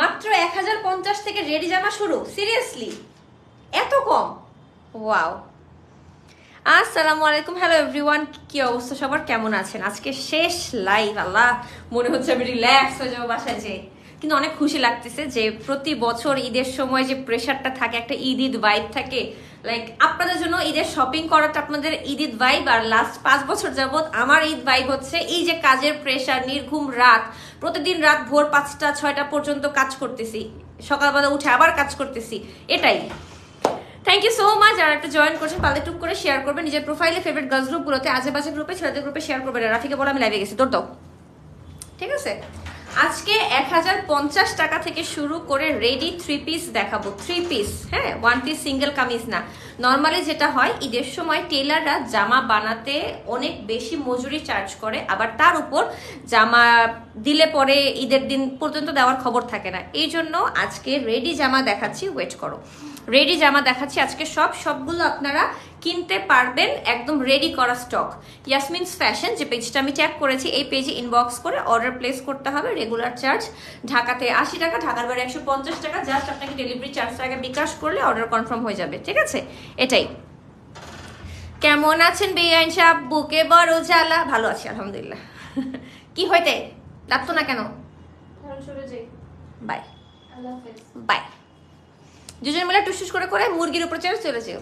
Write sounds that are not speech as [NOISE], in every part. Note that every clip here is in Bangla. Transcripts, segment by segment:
মাত্র এক হাজার পঞ্চাশ থেকে রেডি জামা শুরু সিরিয়াসলি এত কম? ওয়াও আসসালামু আলাইকুম হ্যালো এভরিওয়ান কি অবস্থা সবার? কেমন আছেন? আজকে শেষ লাইভ আল্লাহ, মনে হচ্ছে আমি রিল্যাক্স হয়ে যাব বাসায় যে কিন্তু অনেক খুশি লাগতেছে যে প্রতি বছর ঈদের সময় যে প্রেশারটা থাকে, একটা ঈদ ঈদ ভাইব থাকে লাইক আপনাদের জন্য ঈদের শপিং করাটা আপনাদের ঈদ ঈদ ভাইব আর লাস্ট পাঁচ বছর যাবৎ আমার ঈদ ভাইব হচ্ছে এই যে কাজের প্রেশার নির্ঘুম রাত, প্রতিদিন রাত ভোর পাঁচটা, ছয়টা পর্যন্ত কাজ করতেছি, সকালবেলা উঠে আবার কাজ করতেছি, এটাই। থ্যাংক ইউ সো মাচ যারা একটা জয়েন করছেন পালে টুক করে শেয়ার করবেন, নিজের প্রোফাইলে ফেভারিট গার্লস গ্রুপগুলোতে আজেবাজে গ্রুপে ছেলেদের গ্রুপে শেয়ার করবেন রাফিকে বলে আমি লাইভে গেছি তোর দাও। ঠিক আছে? আজকে এক হাজার পঞ্চাশ টাকা থেকে শুরু করে রেডি থ্রি পিস দেখাবো। থ্রি পিস হ্যাঁ? ওয়ান পিস সিঙ্গেল কামিজ না। নর্মালি যেটা হয়, ঈদের সময় টেলাররা জামা বানাতে অনেক বেশি মজুরি চার্জ করে, আবার তার উপর জামা দিলে পরে ঈদের দিন পর্যন্ত দেওয়ার খবর থাকে না। এই জন্য আজকে রেডি জামা দেখাচ্ছি ওয়েট করো। রেডি জামা দেখাচ্ছি। আজকে সব সবগুলো আপনারা কিনতে পারবেন একদম রেডি করা স্টক ইয়াসমিনস ফ্যাশন যে পেজটা আমি ট্যাগ করেছি এই পেজে ইনবক্স করে অর্ডার প্লেস করতে হবে রেগুলার চার্জ ঢাকাতে আশি টাকা ঢাকার বাইরে একশো পঞ্চাশ টাকা জাস্ট আপনাকে ডেলিভারি চার্জটা আগে বিকাশ করলে অর্ডার কনফার্ম হয়ে যাবে ঠিক আছে? এটাই। কেমন আছেন বেআইন সাহেব? বুকে বড় জ্বালা। ভালো আছি আলহামদুলিল্লাহ। [LAUGHS] কি হইতে ডাকতো না কেন? বাই বাই দুজন মিলে টুসটুস করে করে মুরগির উপর চেড়ে চলে যেও।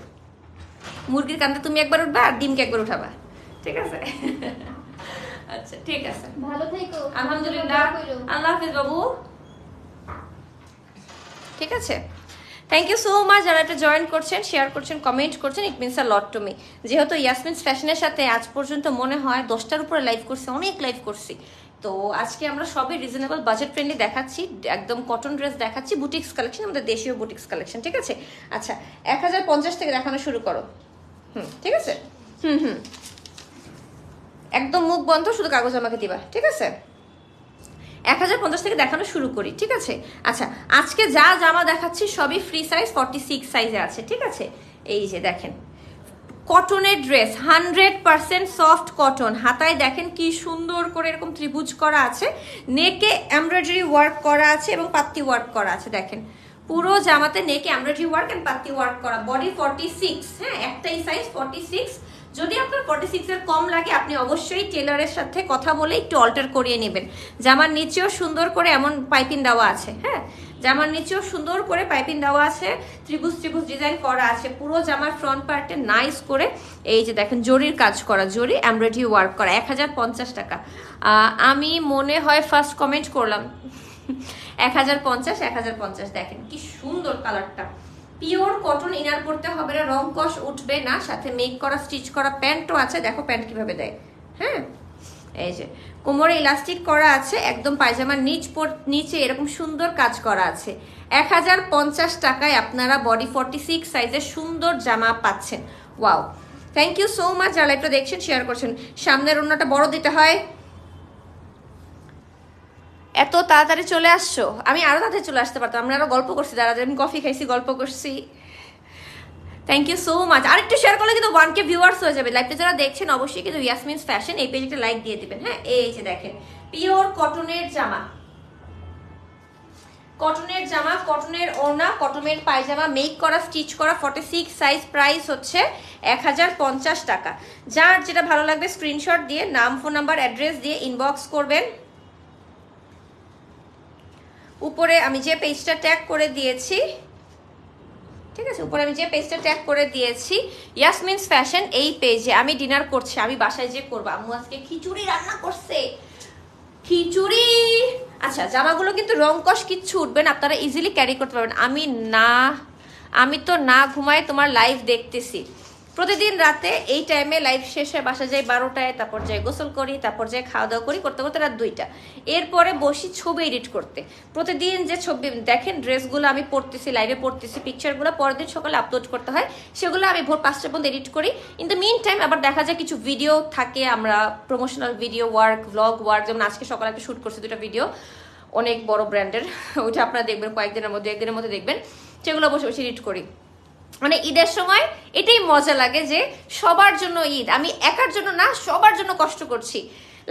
মুরগির কান্দে তুমি একবার উঠবা আর ডিমকে একবার উঠাবা। ঠিক আছে? আচ্ছা ঠিক আছে। ভালো থেকো। আলহামদুলিল্লাহ। আল্লাহ হাফিজ বাবু। ঠিক আছে? থ্যাংক ইউ সো মাচ যারা এটা জয়েন করছেন শেয়ার করছেন কমেন্ট করছেন it means a lot to me যেহেতু ইয়াসমিনস ফ্যাশনের সাথে আজ পর্যন্ত মনে হয় দশটার উপরে লাইভ করছি অনেক লাইভ করছি। তো আজকে আমরা সবই রিজনেবল বাজেট ফ্রেন্ডলি দেখাচ্ছি, একদম কটন ড্রেস দেখাচ্ছি বুটিক্স কালেকশন আমাদের দেশীয় বুটিক্স কালেকশন ঠিক আছে? আচ্ছা এক হাজার পঞ্চাশ থেকে দেখানো শুরু করো। হুম, ঠিক আছে? হুম হুম। একদম মুখ বন্ধ, শুধু কাগজ আমাকে দিবা, ঠিক আছে? এক হাজার পঞ্চাশ থেকে দেখানো শুরু করি, ঠিক আছে? আচ্ছা আজকে যা জামা দেখাচ্ছি সবই ফ্রি সাইজ ফর্টি সিক্স সাইজে আছে, ঠিক আছে? এই যে দেখেন। কটনের dress hundred percent soft cotton হাতায় দেখেন কি সুন্দর করে এরকম ত্রিভুজ করা আছে। নেকে এমব্রয়ডারি ওয়ার্ক করা আছে এবং পাত্তি ওয়ার্ক করা আছে, দেখেন। পুরো জামাতে নেকে এমব্রয়ডারি ওয়ার্ক এন্ড পাত্তি ওয়ার্ক করা। বডি ফর্টি সিক্স হ্যাঁ একটাই সাইজ ফর্টি সিক্স যদি আপনার ফর্টি সিক্সের কম লাগে, আপনি অবশ্যই টেলারের সাথে কথা বলে একটু অল্টার করিয়ে নেবেন। জামার নিচেও সুন্দর করে এমন পাইপিং দেওয়া আছে হ্যাঁ। জামার নিচেও সুন্দর করে পাইপিং দেওয়া আছে, ত্রিভুজ ত্রিভুজ ডিজাইন করা আছে, পুরো জামার ফ্রন্ট পার্টে নাইস করে এই যে দেখেন জরির কাজ করা, জরি এমব্রয়ডারি ওয়ার্ক করা, এক হাজার পঞ্চাশ টাকা। আমি মনে হয় ফার্স্ট কমেন্ট করলাম। [LAUGHS] এক হাজার পঞ্চাশ, এক হাজার পঞ্চাশ, দেখেন কি সুন্দর কালারটা পিওর কটন ইনার পরতে হবে না, রং কষ উঠবে না, সাথে মেক করা স্টিচ করা, প্যান্টও আছে, দেখো প্যান্ট কীভাবে দেয়। হ্যাঁ? এই যে, কোমরে ইলাস্টিক করা আছে, একদম পায়জামার নিচ নিচে এরকম সুন্দর কাজ করা আছে। এক হাজার পঞ্চাশ টাকায় আপনারা বডি ফর্টি সিক্স সাইজের সুন্দর জামা পাচ্ছেন। Wow thank you so much যারা এটা দেখছেন শেয়ার করছেন। সামনের অন্যটা বড় দিতে হয়। এত তাড়াতাড়ি চলে আসছো? আমি আরও তাড়াতাড়ি চলে আসতে পারতাম। আমরা আরও গল্প করছি দাঁড়া আমি কফি খাইছি, গল্প করছি। থ্যাংক ইউ সো মাচ আরেকটু শেয়ার করলে কিন্তু ওয়ান কে ভিউয়ার্স হয়ে যাবে। লাইভটা যারা দেখছেন, অবশ্যই কিন্তু ইয়াসমিনস ফ্যাশন এই পেজটা লাইক দিয়ে দিবেন হ্যাঁ? এই যে দেখেন পিওর কটনের জামা। কটনের জামা কটনের ওড়না কটনের পায়জামা মেক করা স্টিচ করা ফর্টি সিক্স সাইজ প্রাইস হচ্ছে এক হাজার পঞ্চাশ টাকা। যার যেটা ভালো লাগবে স্ক্রিনশট দিয়ে, নাম ফোন নাম্বার অ্যাড্রেস দিয়ে ইনবক্স করবেন। উপরে আমি যে পেজটা ট্যাগ করে দিয়েছি ঠিক আছে, উপরে আমি যে পেজটা ট্যাগ করে দিয়েছি ইয়াসমিনস ফ্যাশন এই পেজে আমি ডিনার করছি, আমি বাসায় যে করব। আম্মু আজকে খিচুড়ি রান্না করছে। খিচুড়ি! আচ্ছা জামাগুলো কিন্তু রং কষ কিচ্ছু উঠবেন আপনারা ইজিলি ক্যারি করতে পারবেন। আমি না, আমি তো না ঘুমাই তোমার লাইভ দেখতেছি। প্রতিদিন রাতে এই টাইমে লাইভ শেষে বাসা যাই বারোটায়, তারপর যাই গোসল করি, তারপর যাই খাওয়া দাওয়া করি, করতে করতে রাত দুইটা। এরপরে বসি ছবি এডিট করতে। প্রতিদিন যে ছবি, দেখেন ড্রেসগুলো আমি পড়তেছি লাইভে পড়তেছি পিকচারগুলো পরের দিন সকালে আপলোড করতে হয়, সেগুলো আমি ভোর পাঁচটা পর্যন্ত এডিট করি। ইন দ্য মিন টাইম আবার দেখা যায় কিছু ভিডিও থাকে, আমরা promotional video work blog work যেমন আজকে সকালে একটা শ্যুট করছি দুটো ভিডিও অনেক বড় ব্র্যান্ডের [LAUGHS] ওইটা আপনারা দেখবেন, কয়েকদিনের মধ্যে, একদিনের মধ্যে দেখবেন, সেগুলো বসে বসে এডিট করি। মানে ঈদের সময় এটাই মজা লাগে যে সবার জন্য ঈদ। আমি একার জন্য না, সবার জন্য কষ্ট করছি।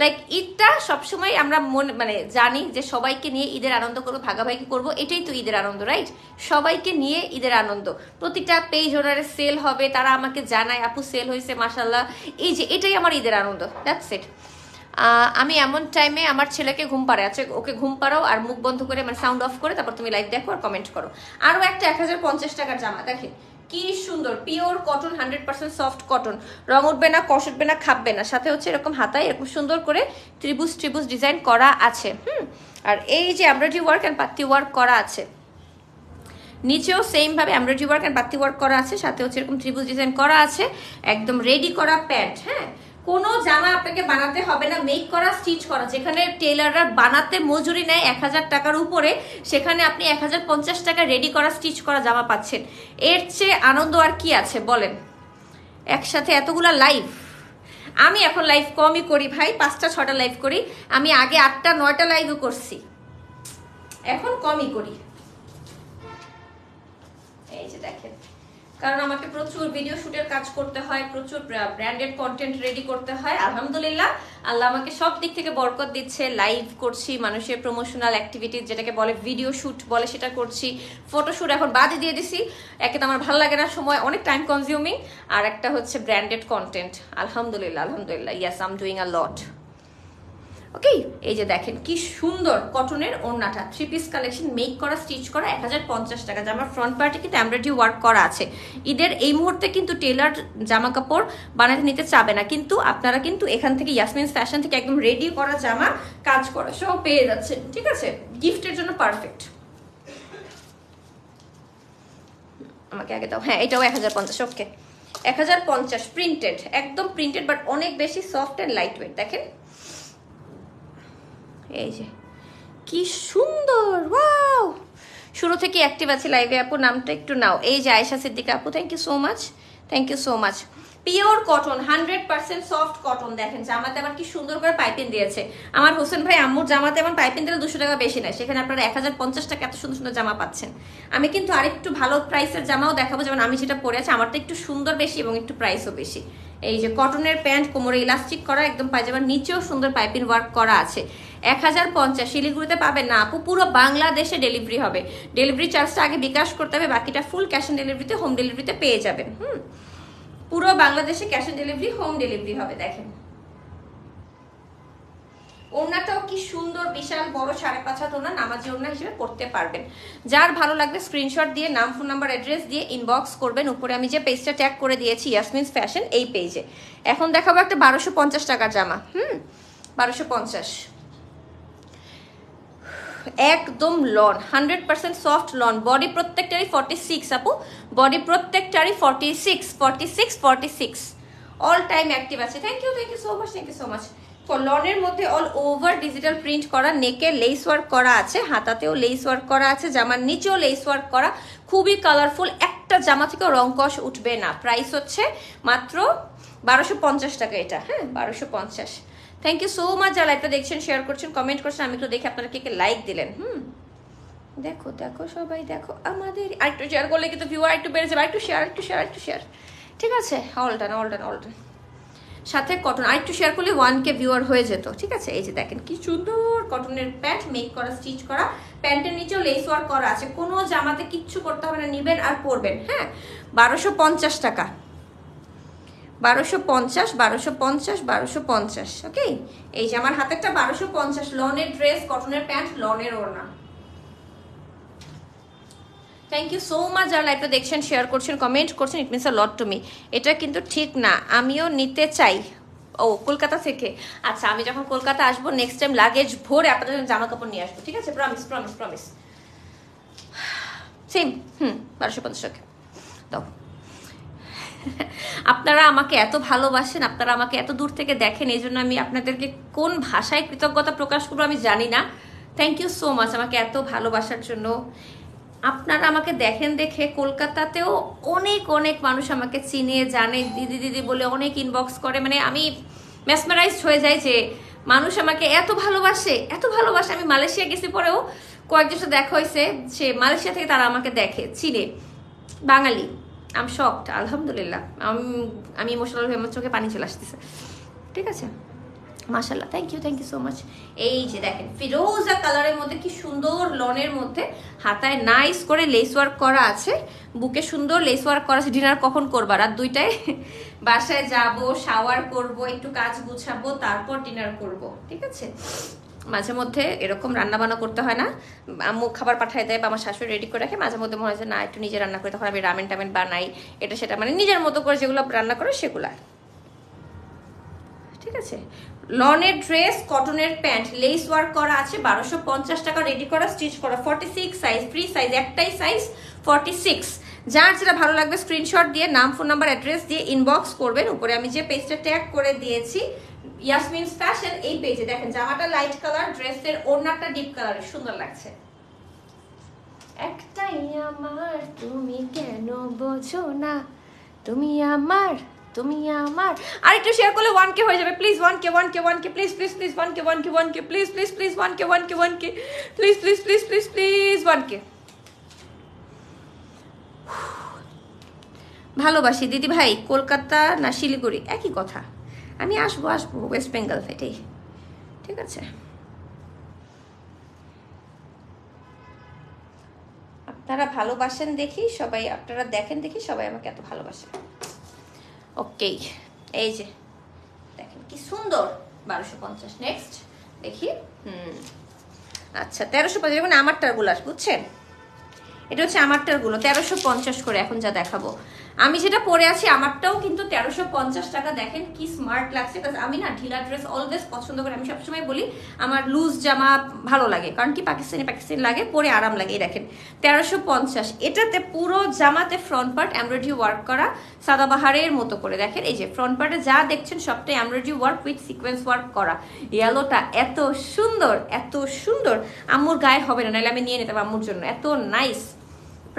লাইক ঈদটা সবসময় আমরা মনে মানে জানি যে সবাইকে নিয়ে ঈদের আনন্দ করব, ভাগাভাগি করব, এটাই তো ঈদের আনন্দ রাইট সবাইকে নিয়ে ঈদের আনন্দ। প্রতিটা পেজ ওনারে সেল হবে, তারা আমাকে জানায়, আপু সেল হয়েছে মাসাল্লাহ এই যে, এটাই আমার ঈদের আনন্দ দ্যাটস ইট আমি এমন টাইমে আমার ছেলেকে ঘুম পাড়ে আছে ওকে ঘুম পাড়াও আর মুখ বন্ধ করে মানে সাউন্ড অফ করে, তারপর তুমি লাইভ দেখো আর কমেন্ট করো। আরও একটা এক হাজার পঞ্চাশ টাকার জামা, দেখেন কি সুন্দর pure cotton hundred percent soft cotton রং উঠবে না, কষ উঠবে না খাববে না। সাথে হচ্ছে এরকম হাতায় এরকম সুন্দর করে ত্রিভুজ ত্রিভুজ ডিজাইন করা আছে, হুম? আর এই যে এমব্রয়ডারি ওয়ার্ক অ্যান্ড পাত্তি ওয়ার্ক করা আছে, নিচেও সেম ভাবে এমব্রয়ডারি ওয়ার্ক অ্যান্ড পাত্তি ওয়ার্ক করা আছে। সাথে হচ্ছে এরকম ত্রিভুজ ডিজাইন করা আছে, একদম রেডি করা প্যান্ট হ্যাঁ? কোনো জামা আপনাকে বানাতে হবে না মেক করা স্টিচ করা। যেখানে টেলাররা বানাতে মজুরি নেয় এক হাজার টাকার উপরে, সেখানে আপনি এক হাজার পঞ্চাশ টাকা রেডি করা স্টিচ করা জামা পাচ্ছেন। এর চেয়ে আনন্দ আর কি আছে, বলেন? একসাথে এতগুলা লাইভ আমি এখন লাইভ কমই করি ভাই, পাঁচটা, ছটা লাইভ করি। আমি আগে আটটা, নয়টা লাইভও করছি। এখন কমই করি। এই যে দেখেন। কারণ আমাকে প্রচুর ভিডিও শুটের কাজ করতে হয়, প্রচুর ব্র্যান্ডেড কন্টেন্ট রেডি করতে হয়। আলহামদুলিল্লাহ, আল্লাহ আমাকে সব দিক থেকে বরকত দিচ্ছে। লাইভ করছি, মানুষের প্রমোশনাল অ্যাক্টিভিটিস যেটাকে বলে ভিডিও শুট বলে সেটা করছি। ফটোশ্যুট এখন বাদে দিয়ে দিছি। একে তো আমার ভালো লাগে না, সময় অনেক টাইম কনজিউমিং আর একটা হচ্ছে ব্র্যান্ডেড কন্টেন্ট আলহামদুলিল্লাহ আলহামদুলিল্লাহ ইয়াস আম ডুইং আ লট ওকে এই যে দেখেন, কি সুন্দর কটনের ওড়নাটা। থ্রি পিস কালেকশন মেক করা স্টিচ করা, এক হাজার পঞ্চাশ টাকা। জামার ফ্রন্ট পার্টে কিন্তু এমব্রয়ডারি ওয়ার্ক করা আছে। ঈদের এই মুহূর্তে কিন্তু টেলার জামা কাপড় বানাতে নিতে চাবে না। কিন্তু আপনারা কিন্তু এখান থেকে ইয়াসমিন ফ্যাশন থেকে একদম রেডি করা জামা কাজ করা সব পেয়ে যাচ্ছেন। ঠিক আছে? গিফটের জন্য পারফেক্ট আমাকে আগে দাও। হ্যাঁ এটাও এক হাজার পঞ্চাশ ওকে এক হাজার পঞ্চাশ প্রিন্টেড একদম প্রিন্টেড বাট অনেক বেশি সফট অ্যান্ড লাইট ওয়েট দেখেন এই যে, কি সুন্দর, ওয়াও! শুরু থেকে অ্যাক্টিভ আছে লাইভে আপু, নামটা একটু নাও। এই যে আয়সা সিদ্দিকা, আপু thank you so much thank you so much pure cotton hundred percent soft cotton দেখেন, জামাতে আবার কি সুন্দর করে পাইপিং দিয়েছে। আমার হোসেন ভাই, আম্মুর জামাতে আমার পাইপিং দিলে দুশো টাকা বেশি নেয়। সেখানে আপনারা এক হাজার পঞ্চাশ টাকা এত সুন্দর সুন্দর জামা পাচ্ছেন। আমি কিন্তু আরেকটু ভালো প্রাইসের জামাও দেখাবো, যেমন আমি যেটা পরে আছি, আমারটা একটু সুন্দর বেশি এবং একটু প্রাইসও বেশি। এই যে কটনের প্যান্ট কোমরে ইলাস্টিক করা, একদম পায়জামার নিচেও সুন্দর পাইপিং ওয়ার্ক করা আছে। এক হাজার পঞ্চাশ শিলিগুড়িতে পাবেন না। আপু, পুরো বাংলাদেশে ডেলিভারি হবে। ডেলিভারি চার্জটা আগে বিকাশ করতে হবে, বাকিটা ফুল ক্যাশ অন ডেলিভারিতে হোম ডেলিভারিতে পেয়ে যাবেন। হুম? পুরো বাংলাদেশে cash on delivery home delivery হবে, দেখেন। ওড়নাটাও কি সুন্দর, বিশাল, বড়, সাড়ে পাঁচ হাত ওড়না, নামাজি ওড়না হিসেবে পড়তে পারবেন। যার ভালো লাগবে স্ক্রিনশট দিয়ে, নাম ফোন নাম্বার অ্যাড্রেস দিয়ে ইনবক্স করবেন। উপরে আমি যে পেজটা ট্যাগ করে দিয়েছি ইয়াসমিনস ফ্যাশন এই পেজে এখন দেখাবো একটা বারোশো পঞ্চাশ টাকার জামা, হুম? বারোশো পঞ্চাশ। একদম lawn hundred percent soft lawn. Body প্রত্যেকটারই forty six আপু। Body প্রত্যেকটারই forty six forty six forty six all time active আছে। Thank you thank you so much thank you so much লনের মধ্যে অল ওভার ডিজিটাল প্রিন্ট করা নেকে লেস ওয়ার্ক করা আছে, হাতাতেও লেস ওয়ার্ক করা আছে, জামার নিচেও লেস ওয়ার্ক করা। খুবই কালারফুল একটা জামা থেকেও রং কষ উঠবে না। প্রাইস হচ্ছে মাত্র বারোশো পঞ্চাশ টাকা এটা হ্যাঁ বারোশো পঞ্চাশ। থ্যাংক ইউ সো মাচ যারা লাইভটা দেখছেন শেয়ার করছেন কমেন্ট করছেন, আমি তো দেখে আপনারা কে কে লাইক দিলেন, হুম? দেখো দেখো সবাই, দেখো, আমাদের আরেকটু শেয়ার করলে কিন্তু ভিউয়ার একটু বেড়ে যাবে একটু শেয়ার একটু শেয়ার একটু শেয়ার ঠিক আছে? All done all done all done সাথে কটন আরেকটু শেয়ার করলে ওয়ান কে ভিউয়ার হয়ে যেত, ঠিক আছে? এই যে দেখেন, কি সুন্দর কটনের প্যান্ট মেক করা স্টিচ করা। প্যান্টের নিচেও লেস ওয়ার্ক করা আছে। কোনো জামাতে কিচ্ছু করতে হবে না, নিবেন আর পরবেন হ্যাঁ? বারোশো পঞ্চাশ টাকা। বারোশো পঞ্চাশ বারোশো পঞ্চাশ বারোশো পঞ্চাশ ওকে এই যে আমার হাতেরটা বারোশো পঞ্চাশ, লনের ড্রেস, কটনের প্যান্ট, লনের ওড়না। থ্যাংক ইউ সো মাচ যারা লাইভটা দেখছেন শেয়ার করছেন কমেন্ট করছেন it means a lot to me এটা কিন্তু ঠিক না, আমিও নিতে চাই। ও, কলকাতা থেকে। আচ্ছা আমি যখন কলকাতা আসব নেক্সট টাইম লাগেজ ভরে আপনাদের জামা কাপড় নিয়ে আসব, ঠিক আছে? প্রমিস প্রমিস প্রমিস সেম হুম, বারোশো পঞ্চাশ টাকা দাও। আপনারা আমাকে এত ভালোবাসেন, আপনারা আমাকে এত দূর থেকে দেখেন এই জন্য আমি আপনাদেরকে কোন ভাষায় কৃতজ্ঞতা প্রকাশ করব আমি জানি না। থ্যাংক ইউ সো মাচ আমাকে এত ভালোবাসার জন্য। আপনারা আমাকে দেখেন দেখে কলকাতাতেও অনেক অনেক মানুষ আমাকে চিনে, জানে, দিদি দিদি বলে অনেক ইনবক্স করে। মানে আমি ম্যাসমারাইজড হয়ে যাই যে মানুষ আমাকে এত ভালোবাসে এত ভালোবাসে। আমি মালয়েশিয়া গেছি পরেও কয়েকজন দেখা হয়েছে, সে মালয়েশিয়া থেকে তারা আমাকে দেখে, চিনে। বাঙালি। আম শকড আলহামদুলিল্লাহ। আমি আমি ইমোশনাল হয়ে আমার চোখে পানি চলে আসতেছে। ঠিক আছে? মাশাল্লাহ thank you thank you so much এই যে দেখেন, ফিরোজা কালারের মধ্যে কি সুন্দর লনের মধ্যে হাতায় নাইস করে লেস ওয়ার্ক করা আছে। বুকে সুন্দর লেস ওয়ার্ক করা আছে। ডিনার কখন করবা? রাত দুইটায়? বাসায় যাব শাওয়ার করব, একটু কাজ গুছাবো, তারপর ডিনার করব। ঠিক আছে? মাঝে মধ্যে এরকম রান্না বান্না করতে হয় না। আম্মু খাবার পাঠায় দেয় বা আমার শাশুড়ি রেডি করে রাখে, মাঝে মধ্যে মনে হয় না, একটু নিজে রান্না করে তখন আমি রামেন টামেন বানাই। এটা সেটা মানে নিজের মতো করে যেগুলো রান্না করে সেগুলা ঠিক আছে? লনের ড্রেস, কটনের প্যান্ট লেস ওয়ার্ক করা আছে, বারোশো পঞ্চাশ টাকা রেডি করা স্টিচ করা forty six size free size একটাই সাইজ ফর্টি সিক্স যার যেটা ভালো লাগবে স্ক্রিনশট দিয়ে, নাম ফোন নাম্বার অ্যাড্রেস দিয়ে ইনবক্স করবেন। উপরে আমি যে পেজটা ট্যাগ করে দিয়েছি ইয়াসমিনস ফ্যাশন এই পেজে দেখেন জামাটা লাইট কালার ড্রেসের ওড়নাটা ডিপ কালারের সুন্দর লাগছে। একটাই আমার তুমি কেন বোঝো না? তুমি আমার তুমি আমার। আর একটু শেয়ার করলে ওয়ান কে হয়ে যাবে। Please one K one K one K please please please one K one K one K please please please one K one K one K please please please please please one K ভালোবাসি দিদি ভাই কলকাতা না শিলিগুড়ি? একই কথা। আমি আসব আসব ওয়েস্ট বেঙ্গল এটাই ঠিক আছে? আপনারা ভালোবাসেন দেখি, সবাই আপনারা দেখেন দেখি, সবাই আমাকে এত ভালোবাসে। ওকে, এই যে, দেখেন কি সুন্দর। বারোশো পঞ্চাশ নেক্সট দেখি, হুম। আচ্ছা তেরোশো পঞ্চাশ মানে আমারটারগুলো বুঝছেন? এটা হচ্ছে আমারটারগুলো, তেরোশো পঞ্চাশ করে এখন যা দেখাবো। আমি যেটা পরে আছি, আমারটাও কিন্তু তেরোশো পঞ্চাশ টাকা দেখেন, কি স্মার্ট লাগছে আমি না ঢিলা ড্রেস অলওয়েজ পছন্দ করি। আমি সবসময় বলি, আমার লুজ জামা ভালো লাগে, কারণ কি পাকিস্তানি পাকিস্তানি লাগে, পরে আরাম লাগে, এই দেখেন, তেরোশো পঞ্চাশ। এটাতে পুরো জামাতে ফ্রন্ট পার্ট এমব্রয়ডারি ওয়ার্ক করা সাদাবাহারের মতো করে দেখেন, এই যে ফ্রন্ট পার্টে যা দেখছেন সবটাই embroidery work with sequence work করা। ইয়েলোটা এত সুন্দর এত সুন্দর, আম্মুর গায়ে হবে না, নাহলে আমি নিয়ে নিতাম আম্মুর জন্য, এত নাইস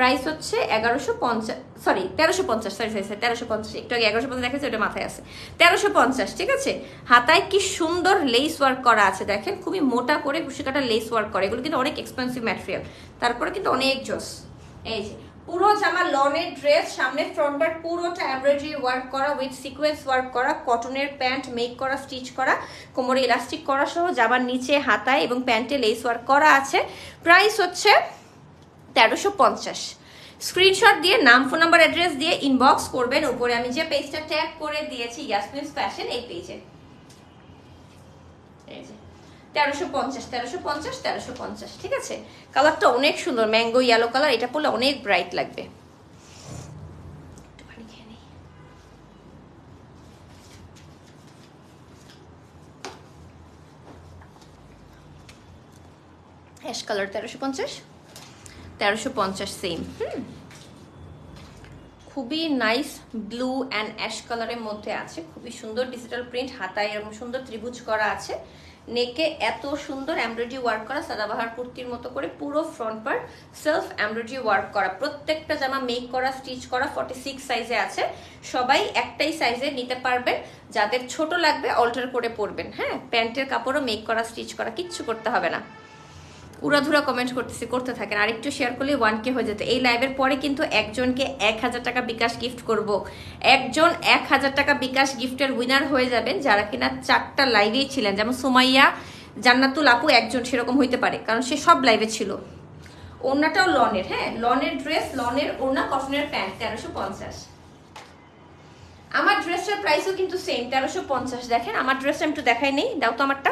প্রাইস হচ্ছে এগারোশো পঞ্চাশ সরি তেরোশো পঞ্চাশ সরি সরি তেরোশো পঞ্চাশ। একটু আগে এগারোশো পঞ্চাশ দেখেছে ওটা মাথায় আছে। তেরোশো পঞ্চাশ, ঠিক আছে? হাতায় কি সুন্দর লেস ওয়ার্ক করা আছে, দেখেন? খুবই মোটা করে কুশি কাটা লেস ওয়ার্ক করে। এগুলো কিন্তু অনেক এক্সপেন্সিভ ম্যাটেরিয়াল তারপরে কিন্তু অনেক জোস। এই যে, পুরো জামা লনের ড্রেস সামনে ফ্রন্ট পার্ট পুরোটা এমব্রয়ডারি ওয়ার্ক করা উইথ সিকোয়েন্স ওয়ার্ক করা কটনের প্যান্ট মেক করা স্টিচ করা, কোমরে ইলাস্টিক করা সহ, জামার নিচে, হাতায় এবং প্যান্টে লেস ওয়ার্ক করা আছে। প্রাইস হচ্ছে তেরোশো পঞ্চাশ। স্ক্রিনশট দিয়ে, নাম ফোন নাম্বার অ্যাড্রেস দিয়ে ইনবক্স করবেন উপরে। আমি যে পেজটা ট্যাগ করে দিয়েছি ইয়াসমিনস ফ্যাশন এই পেজে তেরোশো পঞ্চাশ তেরোশো পঞ্চাশ তেরোশো পঞ্চাশ, ঠিক আছে? কালারটা অনেক সুন্দর ম্যাঙ্গো ইয়েলো কালার এটা পরলে অনেক ব্রাইট লাগবে। অ্যাশ কালার তেরোশো পঞ্চাশ। তেরোশো পঞ্চাশ সেম। হুম। খুবই নাইস ব্লু অ্যান্ড অ্যাশ কালারের মধ্যে আছে। খুবই সুন্দর ডিজিটাল প্রিন্ট, হাতায় এরকম সুন্দর ত্রিভুজ করা আছে। নেকে এত সুন্দর এমব্রয়ডারি ওয়ার্ক করা, সাদাবাহার কুর্তির মতো করে পুরো front part self embroidery work করা। প্রত্যেকটা জামা মেক করা, স্টিচ করা ফর্টি সিক্স সাইজে আছে। সবাই একটাই সাইজে নিতে পারবেন। যাদের ছোট লাগবে অল্টার করে পরবেন। হ্যাঁ প্যান্টের কাপড়ও মেক করা স্টিচ করা, কিচ্ছু করতে হবে না। উড়াধুরা কমেন্ট করতেছি, করতে থাকেন। আর একটু শেয়ার করলে ওয়ান কে হয়ে যেত। এই লাইভের পরে কিন্তু একজনকে এক হাজার টাকা বিকাশ গিফট করব। একজন এক হাজার টাকা বিকাশ গিফটের উইনার হয়ে যাবেন যারা কিনা চারটা লাইভেই ছিলেন। যেমন সুমাইয়া, জান্নাতুল আপু একজন সেরকম হইতে পারে, কারণ সে সব লাইভে ছিল। ওড়নাটাও লনের হ্যাঁ? লনের ড্রেস লনের ওড়না, কটনের প্যান্ট, তেরোশো পঞ্চাশ। আমার ড্রেসটার প্রাইসও কিন্তু সেম তেরোশো পঞ্চাশ। দেখেন, আমার ড্রেসটা একটু দেখাই নেই। দাও তো আমারটা।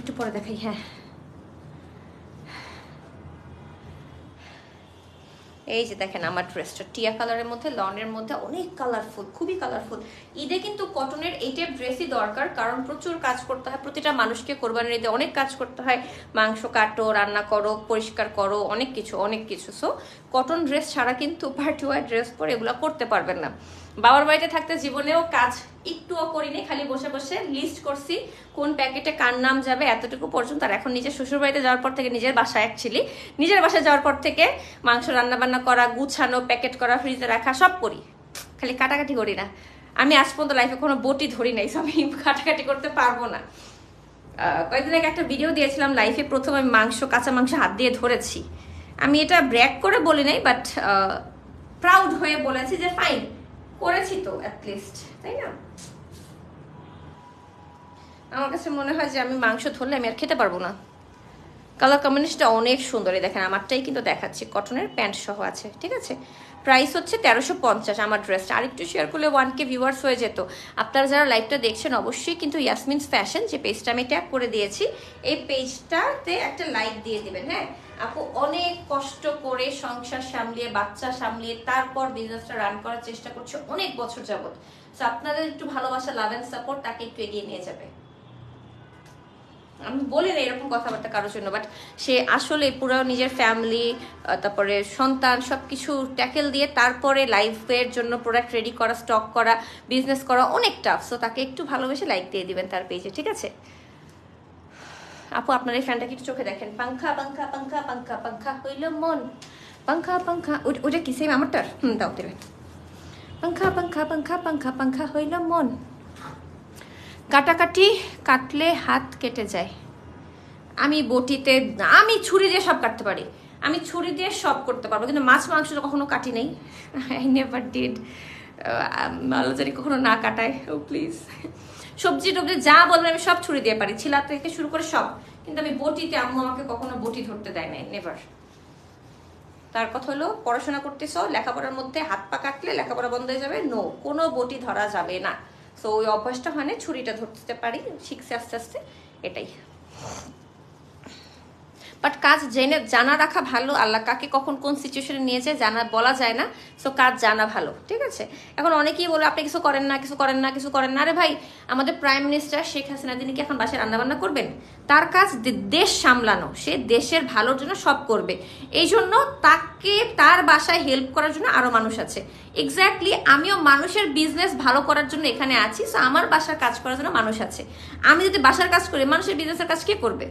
একটু পরে দেখাই হ্যাঁ। এই যে দেখেন আমার ড্রেসটা, টিয়া কালারের মধ্যে, লনের মধ্যে অনেক কালারফুল খুবই কালারফুল ঈদে কিন্তু কটনের এই টাইপ ড্রেসই দরকার, কারণ প্রচুর কাজ করতে হয়, প্রতিটা মানুষকে কোরবানির ঈদে অনেক কাজ করতে হয়। মাংস কাটো, রান্না করো, পরিষ্কার করো, অনেক কিছু অনেক কিছু। সো কটন ড্রেস ছাড়া কিন্তু পার্টি ওয়ার ড্রেস পরে এগুলো করতে পারবেন না। বাবার বাড়িতে থাকতে জীবনেও কাজ একটুও করিনি, খালি বসে বসে লিস্ট করছি কোন প্যাকেটে কার নাম যাবে এতটুকু পর্যন্ত। আর এখন নিজের শ্বশুর বাড়িতে যাওয়ার পর থেকে নিজের বাসায় অ্যাকচুয়ালি নিজের বাসায় যাওয়ার পর থেকে মাংস রান্না বান্না করা, গুছানো প্যাকেট করা ফ্রিজে রাখা, সব করি। খালি কাটাকাটি করি না। আমি আজ পর্যন্ত লাইফে কোনো বটি ধরি নাই আমি কাটাকাটি করতে পারব না। কয়েকদিন আগে একটা ভিডিও দিয়েছিলাম লাইফে প্রথম আমি মাংস, কাঁচা মাংস হাত দিয়ে ধরেছি। আমি এটা ব্র্যাক করে বলি নাই বাট প্রাউড হয়ে বলেছি যে ফাইন করেছি তো অ্যাটলিস্ট তাই না? আমার কাছে মনে হয় যে আমি মাংস ধরলে আমি আর খেতে পারব না। কালার কম্বিনেশনটা অনেক সুন্দর, এই দেখেন, আমারটাই কিন্তু দেখাচ্ছি। কটনের প্যান্ট সহ আছে, ঠিক আছে? প্রাইস হচ্ছে তেরোশো পঞ্চাশ, আমার ড্রেসটা আরেকটু শেয়ার করলে ওয়ান কে ভিউয়ার্স হয়ে যেত। আপনারা যারা লাইভটা দেখছেন, অবশ্যই কিন্তু ইয়াসমিনস ফ্যাশন যে পেজটা আমি ট্যাগ করে দিয়েছি, এই পেজটাতে একটা লাইক দিয়ে দিবেন হ্যাঁ? আপু অনেক কষ্ট করে সংসার সামলিয়ে, বাচ্চা সামলিয়ে, তারপর বিজনেসটা রান করার চেষ্টা করছে অনেক বছর যাবত তো আপনাদের একটু ভালোবাসা লাভ অ্যান্ড সাপোর্ট তাকে একটু এগিয়ে নিয়ে যাবে। আমি বলি না এরকম কথাবার্তা কারোর জন্য বাট সে আসলে পুরো নিজের ফ্যামিলি তারপরে সন্তান সব কিছু ট্যাকেল দিয়ে তারপরে লাইফের জন্য প্রোডাক্ট রেডি করা স্টক করা বিজনেস করা অনেক টাফ সো তাকে একটু ভালোবেসে লাইক দিয়ে দিবেন তার পেজে ঠিক আছে? আপু, আপনার এই ফ্যানটাকে একটু চোখে দেখেন? পাংখা পাংখা পাংখা পাংখা পাংখা হইল মন। পাংখা পাংখা, ওইটা কি সেম আমারটার? হুম, দাও দেবেন পাংখা পাংখা পাংখা পাংখা পাংখা হইল মন। কাটাকাটি কাটলে হাত কেটে যায়। আমি বটিতে, আমি ছুরি দিয়ে সব কাটতে পারি। আমি ছুরি দিয়ে সব করতে পারব, কিন্তু মাছ মাংস তো কখনো কাটি নেই। আই নেভার ডিড জানি কখনো না কাটায়। ও প্লিজ সবজি টবজি যা বলবেন আমি সব ছুরি দিয়ে পারি। ছিলা থেকে শুরু করে সব। কিন্তু আমি বটিতে, আম্মু আমাকে কখনো বটি ধরতে দেয় নাই নেভার তার কথা হলো, পড়াশোনা করতেছ, লেখাপড়ার মধ্যে হাত পা কাটলে লেখাপড়া বন্ধ হয়ে যাবে। নো কোনো বটি ধরা যাবে না। সো ওই অভ্যাসটা হয় না ছুরিটা ধরতে পারি, শিখছে আস্তে আস্তে, এটাই। বাট কাজ জেনে জানা রাখা ভালো। আল্লাহ কাকে কখন কোন সিচুয়েশনে নিয়ে যায় জানা বলা যায় না। সো কাজ জানা ভালো। ঠিক আছে? এখন অনেকেই বলে আপনি কিছু করেন না, কিছু করেন না, কিছু করেন না। আরে ভাই, আমাদের প্রাইম মিনিস্টার শেখ হাসিনা, তিনি কি এখন বাসায় রান্নাবান্না করবেন? তার কাজ দেশ সামলানো। সে দেশের ভালোর জন্য সব করবে। এই জন্য তাকে তার বাসায় হেল্প করার জন্য আরও মানুষ আছে। এক্স্যাক্টলি আমিও মানুষের বিজনেস ভালো করার জন্য এখানে আছি। সো আমার বাসার কাজ করার জন্য মানুষ আছে। আমি যদি বাসার কাজ করি, মানুষের বিজনেসের কাজ কে করবে?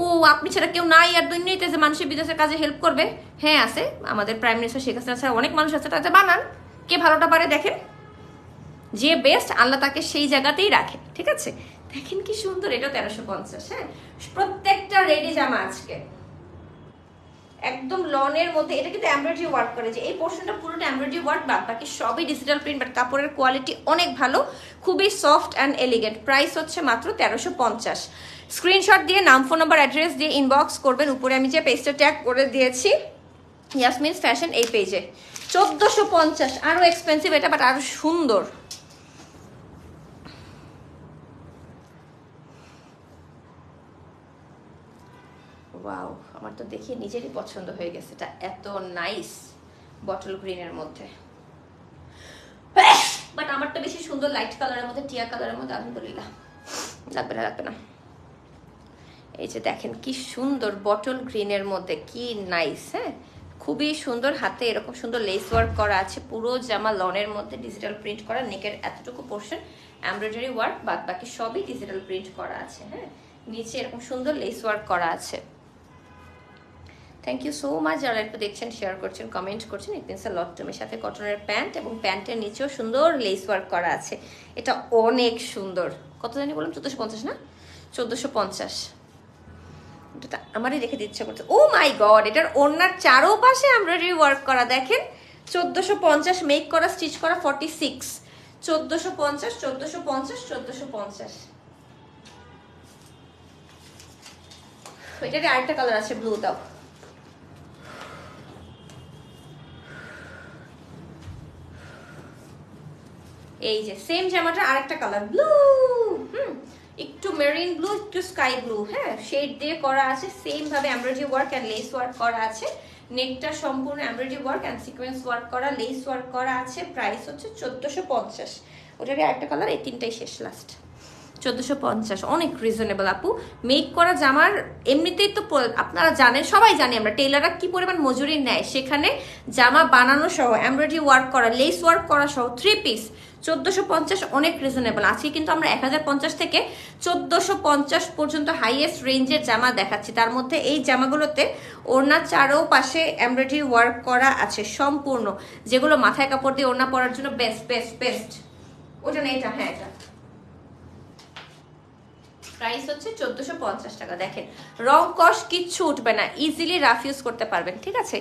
ও আপনি ছাড়া কেউ নাই আর দুর্নীতি যে মানুষের বিদেশের কাজে হেল্প করবে। হ্যাঁ আছে। আমাদের প্রাইম মিনিস্টার শেখ হাসিনা ছাড়া অনেক মানুষ আছে তাতে বানান। কে ভালোটা পারে দেখেন। যে বেস্ট আল্লাহ তাকে সেই জায়গাতেই রাখে, ঠিক আছে? দেখেন কি সুন্দর, এটা তেরোশো পঞ্চাশ হ্যাঁ? প্রত্যেকটা রেডি জামা আজকে। একদম লনের মধ্যে, এটা কিন্তু এমব্রয়ডারি ওয়ার্ক করে যে এই পোর্শনটা পুরোটা এমব্রয়ডারি ওয়ার্ক বাদ বাকি সবই ডিজিটাল প্রিন্ট বাট কাপড়ের কোয়ালিটি অনেক ভালো, খুবই সফট অ্যান্ড এলিগেন্ট প্রাইস হচ্ছে মাত্র তেরোশো পঞ্চাশ। স্ক্রিনশট দিয়ে নাম ফোন নাম্বার অ্যাড্রেস দিয়ে ইনবক্স করবেন, উপরে আমি যে পেজটা ট্যাগ করে দিয়েছি ইয়াসমিনস ফ্যাশন এই পেজে চোদ্দোশো পঞ্চাশ আরও এক্সপেন্সিভ এটা বাট আরও সুন্দর। ওয়াও, আমার তো দেখে নিজেরই পছন্দ হয়ে গেছে। এটা এত নাইস বটল গ্রিনের মধ্যে। বাট আমার তো বেশি সুন্দর লাইট কালারের মধ্যে, টিয়া কালারের মধ্যে আলহামদুলিল্লাহ লাগবে না লাগবে না। এই যে দেখেন কি সুন্দর বটল গ্রিনের মধ্যে, কি নাইস হ্যাঁ? খুবই সুন্দর হাতে এরকম সুন্দর লেস ওয়ার্ক করা আছে, পুরো জামা লনের মধ্যে ডিজিটাল প্রিন্ট করা, নেকের এতটুকু পোর্শন এমব্রয়ডারি ওয়ার্ক বাদ বাকি সবই ডিজিটাল প্রিন্ট করা আছে হ্যাঁ? নিচে এরকম সুন্দর লেস ওয়ার্ক করা আছে। থ্যাংক ইউ সো মাচ যারা একটু দেখছেন শেয়ার করছেন কমেন্ট করছেন ইট মিনস লট টুমের সাথে কটনের প্যান্ট এবং প্যান্টের নিচেও সুন্দর লেস ওয়ার্ক করা আছে। এটা অনেক সুন্দর। কত জানি বললাম? চোদ্দোশো পঞ্চাশ না? চোদ্দোশো পঞ্চাশ। আমারই রেখে দিতে ইচ্ছা করছে। ও মাই গড এটার ওনার চারো পাশে এমব্রয়ডারি ওয়ার্ক করা। দেখেন, চোদ্দোশো পঞ্চাশ মেক করা স্টিচ করা ফর্টি সিক্স চোদ্দোশো পঞ্চাশ চোদ্দোশো পঞ্চাশ চোদ্দোশো পঞ্চাশ। এটাতে আরেকটা কালার আছে ব্লু দাও। এই যে সেম জামাটা আরেকটা কালার ব্লু হুম, একটু মেরিন ব্লু একটু স্কাই ব্লু হ্যাঁ শেড দিয়ে করা আছে সেম ভাবে embroidery work and lace work করা আছে নেকটা সম্পূর্ণ embroidery work and sequence work করা লেস ওয়ার্ক করা আছে প্রাইস হচ্ছে চোদ্দোশো পঞ্চাশ। ওটারই আরেকটা কালার এই তিনটাই শেষ লাস্ট চোদ্দোশো পঞ্চাশ। অনেক রিজনেবল আপু। মেক করা জামার এমনিতেই তো আপনারা জানেন, সবাই জানি আমরা টেলাররা কি পরিমাণ মজুরি নেয় সেখানে জামা বানানো সহ এমব্রয়ডারি ওয়ার্ক করা লেস ওয়ার্ক করা সহ থ্রি পিস চোদ্দোশো পঞ্চাশ অনেক রিজনেবল আজকে কিন্তু আমরা এক হাজার পঞ্চাশ থেকে চোদ্দোশো পঞ্চাশ পর্যন্ত হাইয়েস্ট রেঞ্জের জামা দেখাচ্ছি। তার মধ্যে এই জামাগুলোতে ওড়না চারো পাশে এমব্রয়ডারি ওয়ার্ক করা আছে সম্পূর্ণ, যেগুলো মাথায় কাপড় দিয়ে ওড়না পরার জন্য বেস্ট বেস্ট বেস্ট ওটা না, এটা? হ্যাঁ এটা। প্রাইস হচ্ছে চোদ্দোশো পঞ্চাশ টাকা। দেখেন, রং কস কিচ্ছু উঠবে না ইজিলি রাফ ইউজ করতে পারবেন, ঠিক আছে?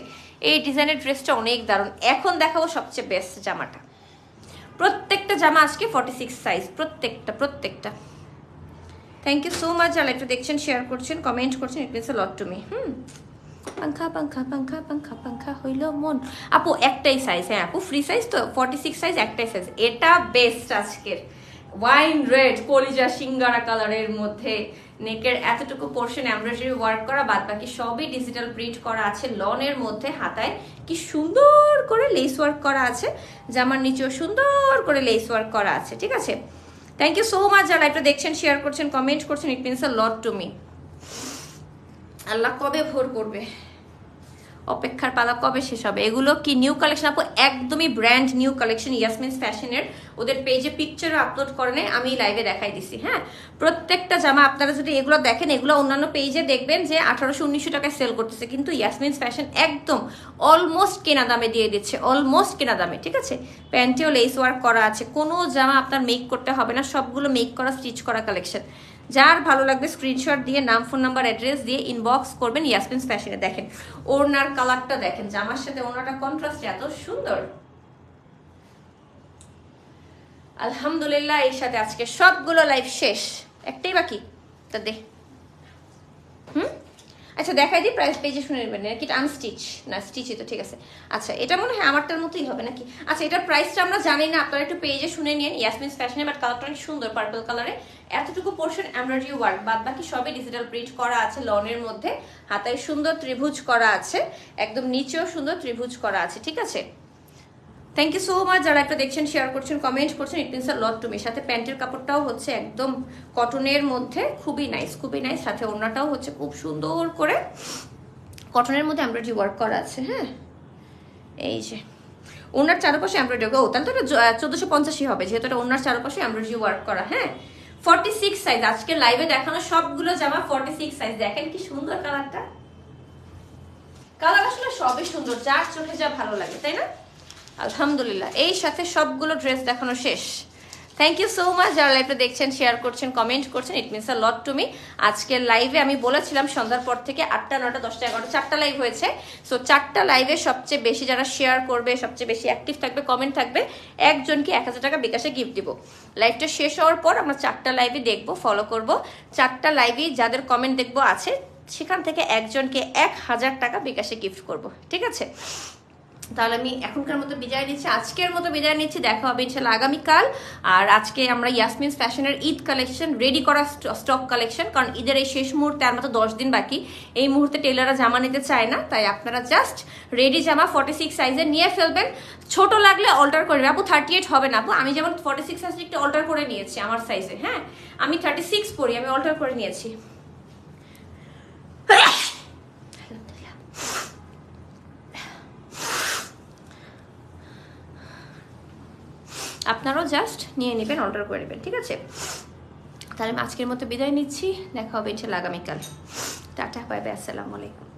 এই ডিজাইনের ড্রেসটা অনেক দারুণ। এখন দেখাবো সবচেয়ে বেস্ট জামাটা। প্রত্যেকটা জামা আজকে ফর্টি সিক্স সাইজ প্রত্যেকটা প্রত্যেকটা। থ্যাংক ইউ সো মাচ যারা একটু দেখছেন শেয়ার করছেন কমেন্ট করছেন it means lot to me হুম? পাঙ্খা পাঙ্খা পাঙ্খা পাঙ্খা পাঙ্খা হইল মন। আপু, একটাই সাইজ হ্যাঁ আপু ফ্রি সাইজ তো ফর্টি সাইজ একটাই সাইজ এটা বেস্ট আজকের। ওয়াইন রেড কলিজা, সিঙ্গারা কালারের মধ্যে নেকের এতটুকু পোর্শন এমব্রয়ডারি ওয়ার্ক করা বাদ বাকি সবই ডিজিটাল প্রিন্ট করা আছে। লনের মধ্যে হাতায় কি সুন্দর করে লেস ওয়ার্ক করা আছে। জামার নিচেও সুন্দর করে লেস ওয়ার্ক করা আছে, ঠিক আছে? থ্যাংক ইউ সো মাচ যারা এটা দেখছেন শেয়ার করছেন কমেন্ট করছেন it means a lot to me Allah কবে ভোর করবে? অপেক্ষার পালা কবে শেষ হবে? এগুলো কি নিউ কালেকশন আপু, একদমই ব্র্যান্ড নিউ কালেকশন ইয়াসমিনস ফ্যাশনের ওদের পেজে পিকচারও আপলোড করে নেয় আমি লাইভে দেখাই দিছি হ্যাঁ? প্রত্যেকটা জামা আপনারা যদি এগুলো দেখেন, এগুলো অন্যান্য পেজে দেখবেন যে আঠারোশো উনিশশো টাকায় সেল করতেছে, কিন্তু ইয়াসমিনস ফ্যাশন একদম অলমোস্ট কেনা দামে দিয়ে দিচ্ছে অলমোস্ট কেনা দামে, ঠিক আছে? প্যান্টেও লেস ওয়ার্ক করা আছে, কোনো জামা আপনার মেক করতে হবে না, সবগুলো মেক করা স্টিচ করা কালেকশন যার ভালো লাগবে স্ক্রিনশট দিয়ে, নাম ফোন নাম্বার অ্যাড্রেস দিয়ে ইনবক্স করবেন ইয়াসমিন ফ্যাশনে দেখেন, ওড়নার কালারটা দেখেন, জামার সাথে ওনারটা কন্ট্রাস্ট এত সুন্দর। আলহামদুলিল্লাহ, এর সাথে আজকে সবগুলো লাইভ শেষ। একটাই বাকি, তা দে। হুম আচ্ছা দেখাই দিই প্রাইস পেজে শুনে নেবেন। কি আনস্টিচ না স্টিচই তো, ঠিক আছে। আচ্ছা এটা মনে হয় আমারটার মতোই হবে নাকি? আচ্ছা এটার প্রাইসটা আমরা জানি না, আপনারা একটু পেজে শুনে নিন। ইয়াসমিন ফ্যাশনে বাট কালারটা অনেক সুন্দর পার্পল কালারে এতটুকু পোর্শন এমব্রয়ডারি ওয়ার্ক বাদ বাকি সবই ডিজিটাল প্রিন্ট করা আছে লনের মধ্যে। হাতায় সুন্দর ত্রিভুজ করা আছে, একদম নিচেও সুন্দর ত্রিভুজ করা আছে, ঠিক আছে? থ্যাংক ইউ সো মাচ যারা একটা দেখছেন শেয়ার করছেন কমেন্ট করছেন it means lot to me সাথে প্যান্টের কাপড়টাও হচ্ছে একদম কটনের মধ্যে খুবই নাইস খুবই নাইস সাথে ওড়নাটাও হচ্ছে খুব সুন্দর করে কটনের মধ্যে এমব্রয়ডারি ওয়ার্ক করা আছে হ্যাঁ? এই যে ওনার চারপাশে এমব্রয়ডারি ও, তাহলে তো চোদ্দোশো পঞ্চাশই হবে, যেহেতু এটা ওনার চারপাশে এমব্রয়ডারি ওয়ার্ক করা হ্যাঁ? ফর্টি সিক্স সাইজ আজকে লাইভে দেখানো সবগুলো জামা ফর্টি সিক্স সাইজ দেখেন কি সুন্দর কালারটা কালার আসলে সবই সুন্দর, যার চোখে যা ভালো লাগে, তাই না? আলহামদুলিল্লাহ। এই সাথে সবগুলো ড্রেস দেখানো শেষ। থ্যাংক ইউ সো মাচ যারা লাইভটা দেখছেন শেয়ার করছেন কমেন্ট করছেন it means a lot to me আজকের লাইভে আমি বলেছিলাম সন্ধ্যার পর থেকে আটটা নটা দশটা, এগারোটা, চারটা লাইভ হয়েছে। সো চারটা লাইভে সবচেয়ে বেশি যারা শেয়ার করবে, সবচেয়ে বেশি অ্যাক্টিভ থাকবে কমেন্ট থাকবে, একজনকে এক হাজার টাকা বিকাশে গিফট দিব। লাইভটা শেষ হওয়ার পর আমরা চারটা লাইভে দেখব ফলো করব। চারটা লাইভে যাদের কমেন্ট দেখব আছে, সেখান থেকে একজনকে এক হাজার টাকা বিকাশে গিফট করব। ঠিক আছে? তাহলে আমি এখনকার মতো বিদায় নিচ্ছি। আজকের মতো বিদায় নিচ্ছি। দেখা হবে ইনশাল্লাহ আগামীকাল। আর আজকে আমরা ইয়াসমিন ফ্যাশনের ঈদ কালেকশন রেডি করা স্টক কালেকশন কারণ ঈদের এই শেষ মুহূর্তে আর মাত্র দশ দিন বাকি। এই মুহূর্তে টেলাররা জামা নিতে চায় না। তাই আপনারা জাস্ট রেডি জামা ফর্টি সিক্স সাইজে নিয়ে ফেলবেন। ছোট লাগলে অল্টার করবে আপু থার্টি এইট হবে না। আপু, আমি যেমন ফর্টি সিক্স সাইজ একটু অল্টার করে নিয়েছি আমার সাইজে হ্যাঁ? আমি থার্টি সিক্স পরি, আমি অল্টার করে নিয়েছি। আপনারাও জাস্ট নিয়ে নেবেন অর্ডার করে নেবেন, ঠিক আছে? তাহলে আমি আজকের মতো বিদায় নিচ্ছি, দেখা হবে ইনশাল্লাহ আগামীকাল। টাটা বাই বাই আসসালামু আলাইকুম।